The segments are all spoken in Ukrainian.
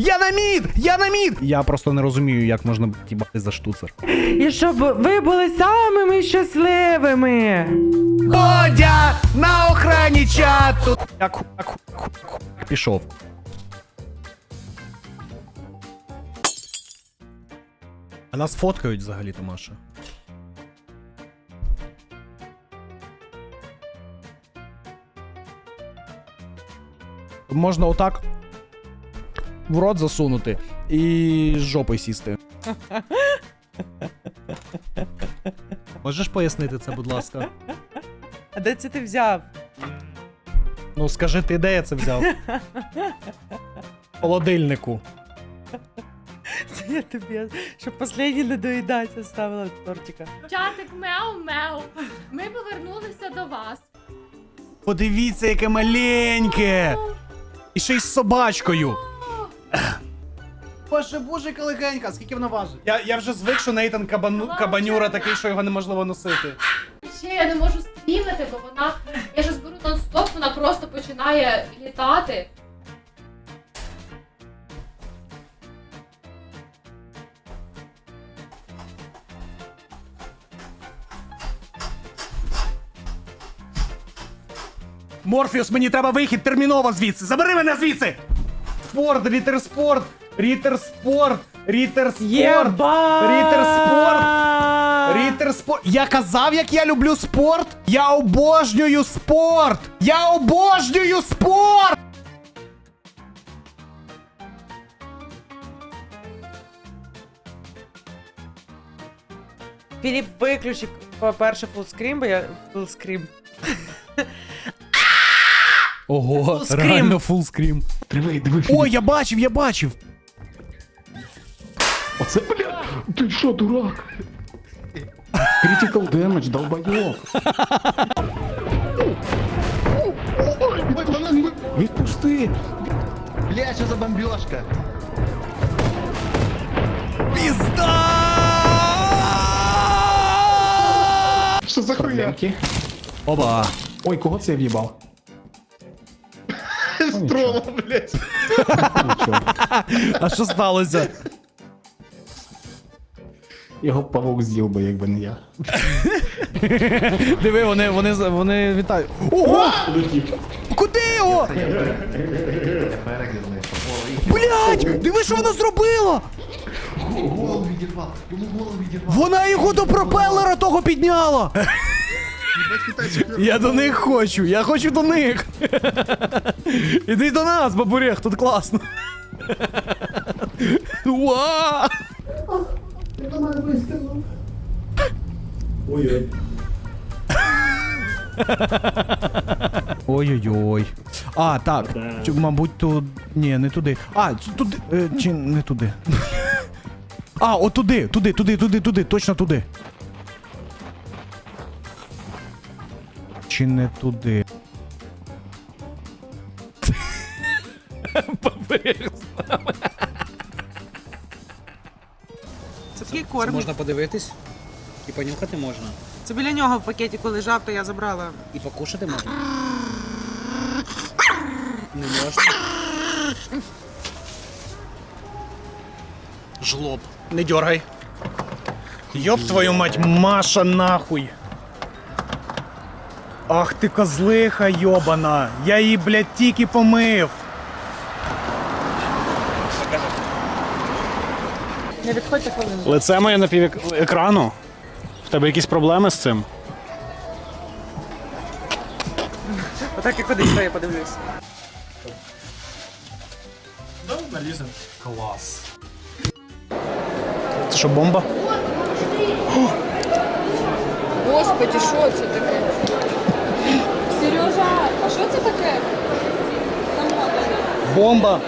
Я на мід! Я на мід! Я просто не розумію, як можна тібати за штуцер. І щоб ви були самими щасливими. Бодя на охрані чату! Як ху- як ху- як ху- як ху- пішов. А нас фоткають взагалі, Томаша. Можна отак в рот засунути і з жопою сісти. Можеш пояснити це, будь ласка? А де це ти взяв? Ну скажи ти, де я це взяв? В холодильнику. Це я тобі, щоб останній не доїдати, оставила тортика. Чатик мяу-мяу. Ми повернулися до вас. Подивіться, яке маленьке! І ще й з собачкою. Боже, боже, легенька, скільки вона важить? Я, я вже звик, що Нейтан кабану, кабанюра такий, що його неможливо носити. Ще я не можу стрімити, бо вона. Я ж зберу нон-стоп, вона просто починає літати. Морфіус, мені треба вихід терміново звідси. Забери мене звідси! Спорт, рітер спорт, рітер спорт, рітер спорт. Рітер спорт! Рітер спорт. Я казав, як я люблю спорт. Я обожнюю спорт. Я обожнюю спорт. Філіп, виключи, по-перше, фулскрім, бо я фулскрім. Ого, Full screen. реально фул скрім. Диви, диви, О, я бачив, я бачив. Оце, бля, ти що, дурак? Critical damage, долбойоб. Відпусти. Бля, что за бомбежка? Пізда! Що за хуя? Оба. Ой, кого це я в'їбав? Строма, блядь. Нічого. А що сталося? Його павук з'їв би, якби не я. Диви, вони, вони, вони вітають. Ого! Куди його? Блять! Диви, що вона зробила! Голову відірвав. Йому голову відірвав. Вона його до пропелера того підняла! Я до них хочу, я хочу до них. Іди до нас, бабурех, тут класно. Уа! Ой-ой-ой. А, так. Чи, мабуть, тут. Ні, не туди. А, туди. Е, чи не туди. А, от туди, туди, туди, туди, туди, точно туди. Чи не туди? Це такий корм. Можна подивитись і понюхати можна. Це біля нього в пакетику лежав, то я забрала. І покушати можна. Не можна. Жлоб. Не дергай. Ёб твою мать, Маша, нахуй. Ах ти козлиха йобана. Я її, блядь, тільки помив. Не відходьте хвилину. Лице моє на пів екрану. В тебе якісь проблеми з цим? Отак і кудись, то я подивлюсь. Клас. Це що, бомба? Господи, що це таке? Сережа, а що це таке? Бомба.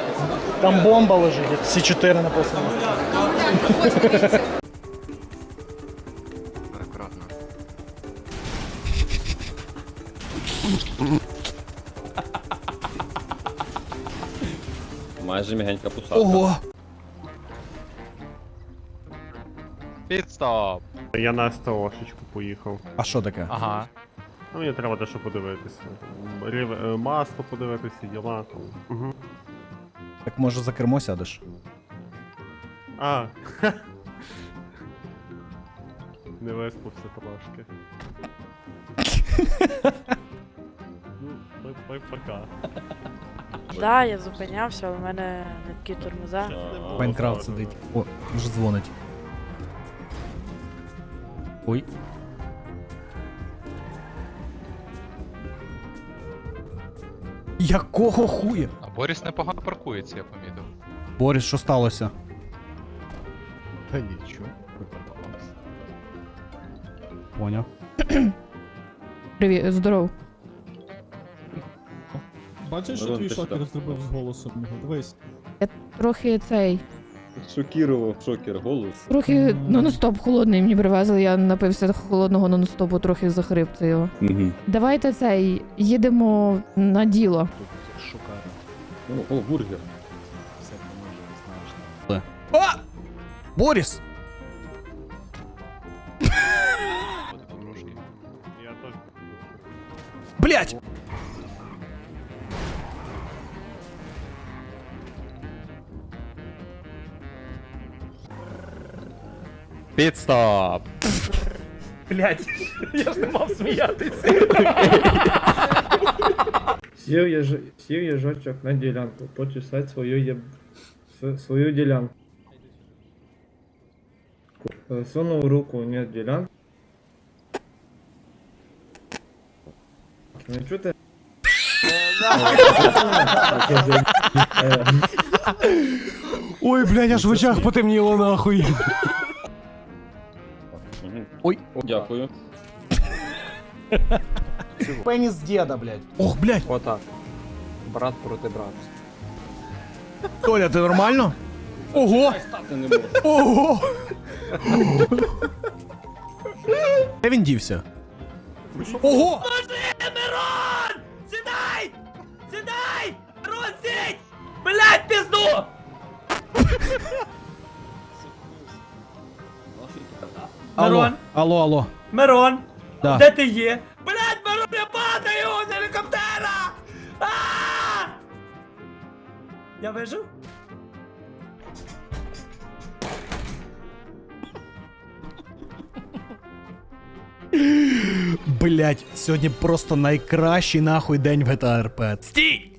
Там бомба лежить. Всі чотири написано. Аккуратно. Майже мігенька пусатка. Ого. Підстоп. Я на СТОшечку поїхав. А що таке? Ага. Ну, мені треба дещо подивитися. Рів... е, Масло подивитися, діла. Угу. Так може за кермо сядеш? А. Не виспався трошки. Ну, той, той пока. Да, я зупинявся, але в мене не такі тормоза. Майнкрафт сидить. О, вже дзвонить. Ой. Якого хуя? А Борис непогано паркується, я помітив. Борис, що сталося? Та нічого, випадалося. Поняв. Привіт, здоров. Бачиш, що твій шокер зробив з голосом його? Дивись. Трохи цей. Шокірував шокер голос. Трохи нон-стоп холодний мені привезли. Я напився холодного нон-стопу, трохи захрип це його. Угу. Давайте цей, їдемо на діло. О, о, бургер. А! Борис! Блять! Підстоп! Блять! Я ж не мав сміятися. Сів, їж... Сів їжачок на ділянку, почесать свою с- свою ділянку. Сунув руку не ділянку. Не чути? Е, Ой, блядь, аж в очах потемніло нахуй. Ой. Дякую. Пеніс деда, блядь. Ох, блядь. Отак. Брат проти брата. Толя, ти нормально? Ого! Ого! Де він дівся? Ого! Алло, алло, алло. Мирон, Да. де ти є? Я вижив? Блять, сьогодні просто найкращий нахуй день в GTA RP. Стій!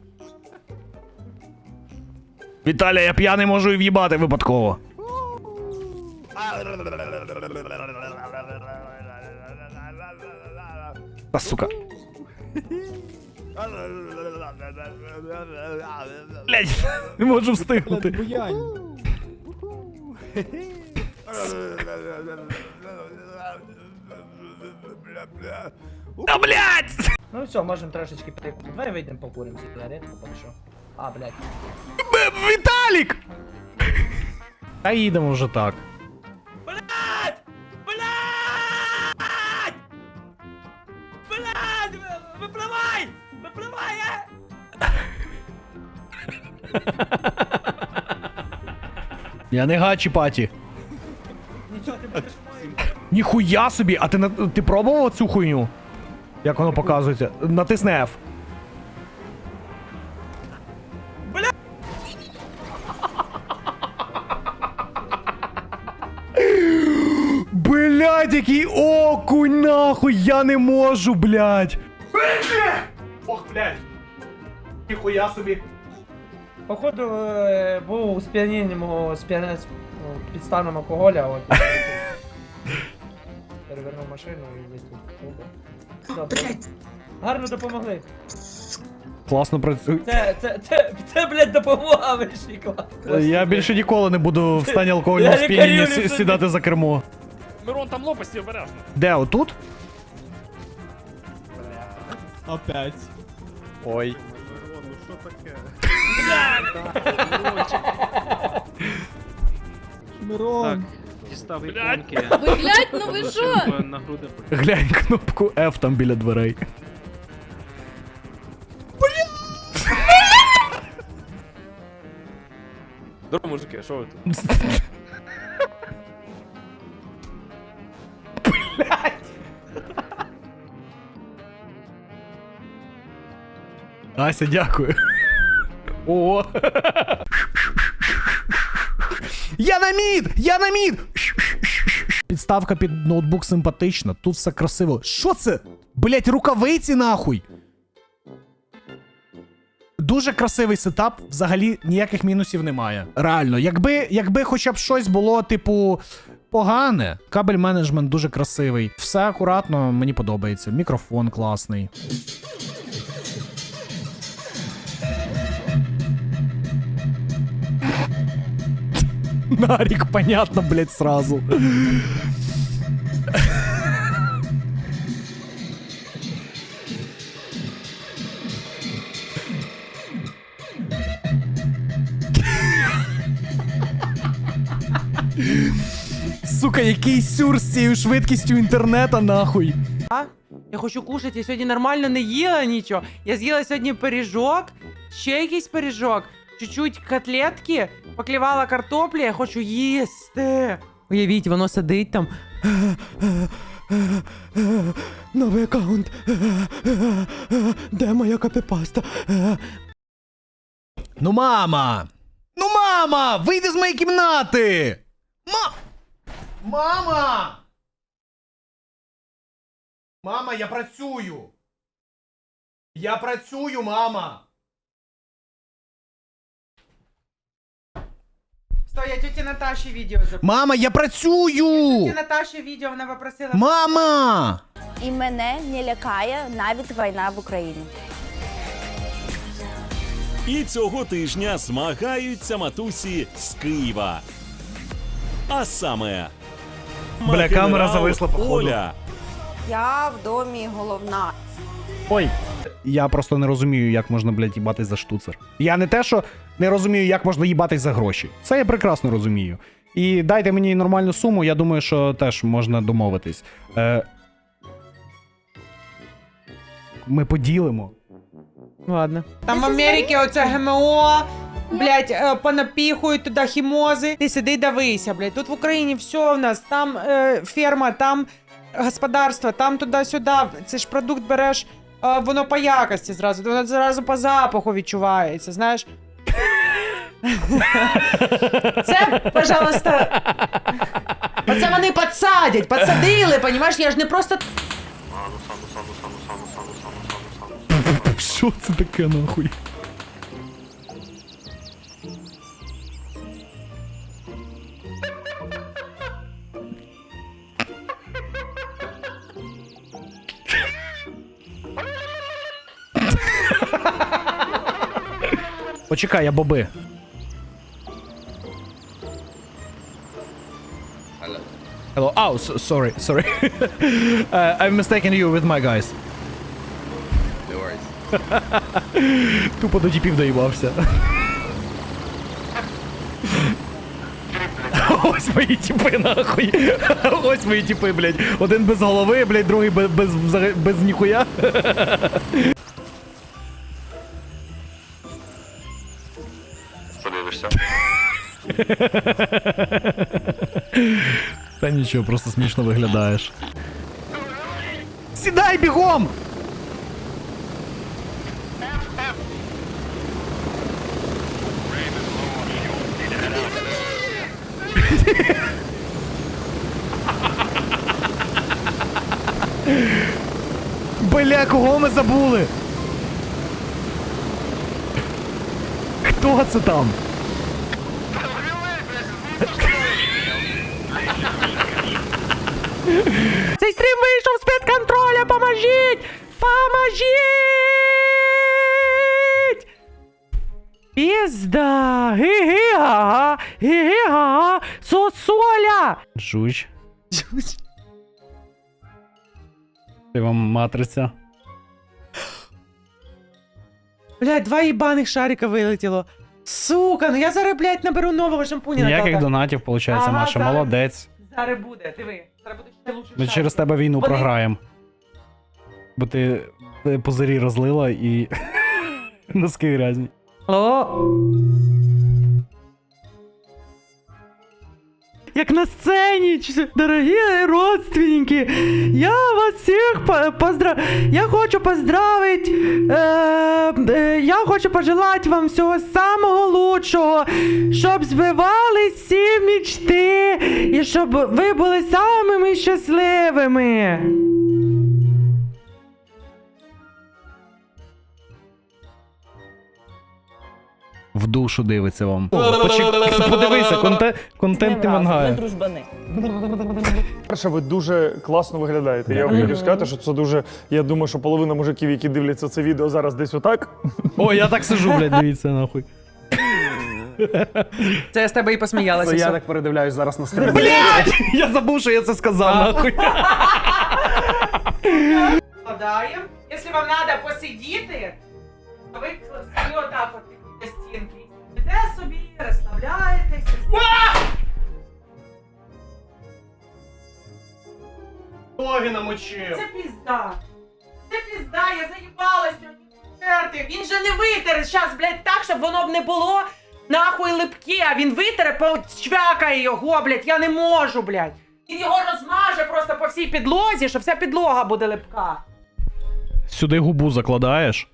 Віталя, я п'яний можу і в'їбати випадково. Та сука. Блять, не можу встигнути. Та блять! Ну все, можемо трошечки прикурити. Давай вийдемо покуримо сигаретку, поки що. А, блять. Віталік! Та їдемо вже так. Блять! Блять! Блять! Випливай! Випливай! е! Я не гачі паті. Нічого. Ніхуя собі, а ти на ти пробував цю хуйню? Як воно показується? Натисни F. Блять, який окунь нахуй, я не можу, блять. Ох, блять. Ніхуя собі. Походу, е, був у сп'янінному сп'яне з під станом алкоголя, от. Перевернув машину і вийшов. Добре. Гарно допомогли. Класно працює. Це, це, це, це, блядь, допомога вищий клас. Я більше ніколи не буду в стані алкогольного Я сп'яніння сі- сідати за кермо. Мирон, там лопасті обережно. Де, отут? Опять. Ой. Мирон, ну що таке? Мирон. Дістав іконки. Ви блять, ну ви що? На груди Глянь кнопку F там біля дверей. Здорово, мужики, що ви тут? Ася, дякую. О. на мід! Я на мід! Підставка під ноутбук симпатична, тут все красиво. Що це? Блять, рукавиці нахуй! Дуже красивий сетап, взагалі ніяких мінусів немає. Реально, якби, якби хоча б щось було, типу, погане, кабель менеджмент дуже красивий. Все акуратно, мені подобається. Мікрофон класний. Нарік, понятно, блять, сразу. Сука, який сюр з цією швидкістю інтернета, нахуй. А? Я хочу кушати, я сьогодні нормально не їла нічого. Я з'їла сьогодні пиріжок, ще якийсь пиріжок, чуть-чуть котлетки, поклівала картоплі, я хочу їсти. Уявіть, воно сидить там. Новий аккаунт. Де моя копіпаста? Ну, мама! Ну, мама! Вийди з моєї кімнати! Ма... Мама! Мама, я працюю! Я працюю, мама! Стой, я тьоті Наташі відео записала. Мама, я працюю! Тьоті Наташі відео вона попросила. Мама! І мене не лякає навіть війна в Україні. І цього тижня змагаються матусі з Києва. А саме. Бля, камера генерал зависла, походу. Оля. Я в домі головна. Ой. Я просто не розумію, як можна, блядь, їбатись за штуцер. Я не те, що не розумію, як можна їбатись за гроші. Це я прекрасно розумію. І дайте мені нормальну суму, я думаю, що теж можна домовитись. Е... Ми поділимо. Ладно. Там в Америці оце ГМО, блять, е, понапіхують туди хімози. Ти сиди дивися, блять. Тут в Україні все в нас. Там е, ферма, там господарство, там туди-сюди. Це ж продукт береш, е, воно по якості зразу, воно зразу по запаху відчувається, знаєш. Це, пожалуйста. Оце вони підсадять, підсадили, понімаєш? Я ж не просто Що це таке нахуй? Почекай, я боби. Hello. Oh, so, sorry, sorry. uh, I'm mistaken you with my guys. Тупо до діпів доїбався. Ось мої тіпи, нахуй. Ось мої тіпи, блядь. Один без голови, блядь, другий без, без, без ніхуя. Та нічого, просто смішно виглядаєш. Сідай бігом! Бля, кого ми забули? Хто це там? Цей стрім вийшов з-під контроля, поможіть! Поможіть! Пізда! Гі-гі-га! Гі-гі-га! Сосоля! Жуч. Ти вам матриця. Блядь, два їбаних шарика вилетіло. Сука, ну я зараз, блядь, наберу нового шампуня Ніяких донатів, виходить, Ага, Маша. зараз. Молодець. Зараз буде, диви. Буде ще лучше. Ми через тебе війну Вони- програємо. Бо ти ти пузирі розлила і. Носки грязні. Алло? Як на сцені. Дорогі родственники, я вас всіх поздрав... Я хочу поздравити. Е, е, я хочу пожелати вам всього самого лучшого, щоб збивались всі мічти і щоб ви були самими щасливими. В душу дивиться вам. Подивися, конте... контент не вангає. дружбани. Перше, ви дуже класно виглядаєте. Я вам хотів сказати, що це дуже. Я думаю, що половина мужиків, які дивляться це відео зараз десь отак. О, я так сижу, блядь, дивіться нахуй. Це я з тебе і посміялася. все. передивляюсь зараз на стрімі. Блядь! Я забув, що я це сказав, нахуй. Якщо вам треба посидіти, то ви отак от стінки. Іде собі, розслабляєтеся. Ноги намочив. Це пізда. Це пізда, я заїбалась сьогодні. Терти. Він же не витере зараз, блядь, так, щоб воно б не було нахуй липке, а він витере, почвякає його, блядь, я не можу, блядь. Він його розмаже просто по всій підлозі, що вся підлога буде липка. Сюди губу закладаєш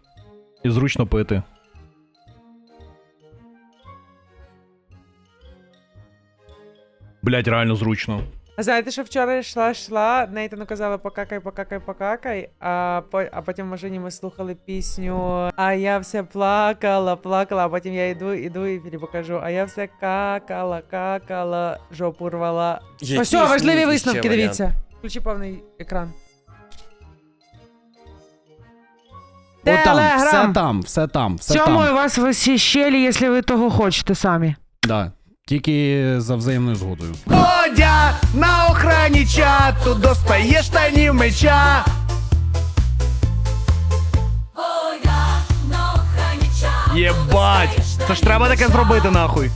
і зручно пити. Блять, реально зручно. А знаєте, що вчора йшла, йшла, Нейтану казала покакай, покакай, покакай, а, по, а потім в машині ми слухали пісню А я все плакала, плакала, а потім я йду, іду і Філіпу кажу, а я все какала, какала, жопу рвала. Ось, о, важливі висновки, дивіться. Включи повний екран. Отам, все там, все там, все Цьому там. вас в усі щелі, якщо ви того хочете самі. Да. Тільки за взаємною згодою. Одя на охрані чату достає штанів меча. Єбать! Це ж треба таке зробити нахуй.